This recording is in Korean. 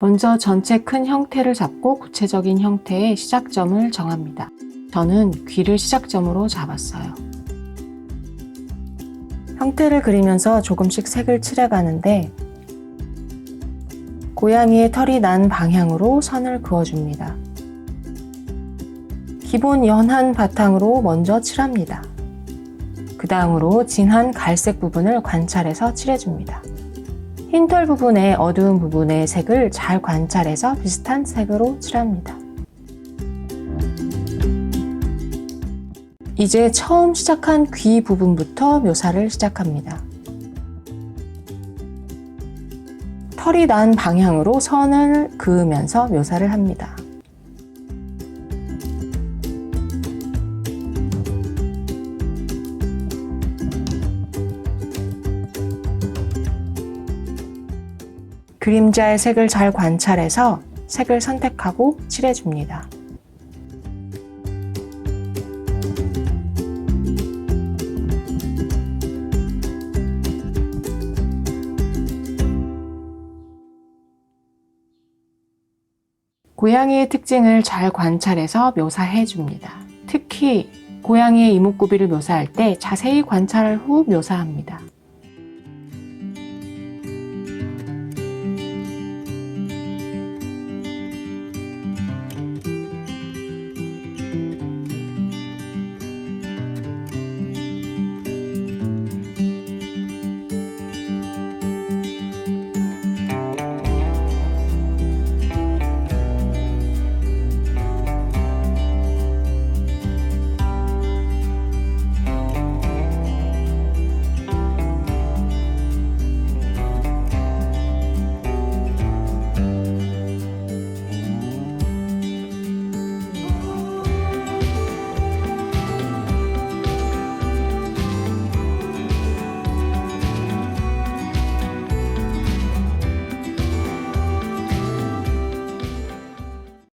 먼저 전체 큰 형태를 잡고 구체적인 형태의 시작점을 정합니다. 저는 귀를 시작점으로 잡았어요. 형태를 그리면서 조금씩 색을 칠해가는데 고양이의 털이 난 방향으로 선을 그어줍니다. 기본 연한 바탕으로 먼저 칠합니다. 그 다음으로 진한 갈색 부분을 관찰해서 칠해줍니다. 흰털 부분에 어두운 부분의 색을 잘 관찰해서 비슷한 색으로 칠합니다. 이제 처음 시작한 귀 부분부터 묘사를 시작합니다. 털이 난 방향으로 선을 그으면서 묘사를 합니다. 그림자의 색을 잘 관찰해서 색을 선택하고 칠해줍니다. 고양이의 특징을 잘 관찰해서 묘사해 줍니다. 특히 고양이의 이목구비를 묘사할 때 자세히 관찰 후 묘사합니다.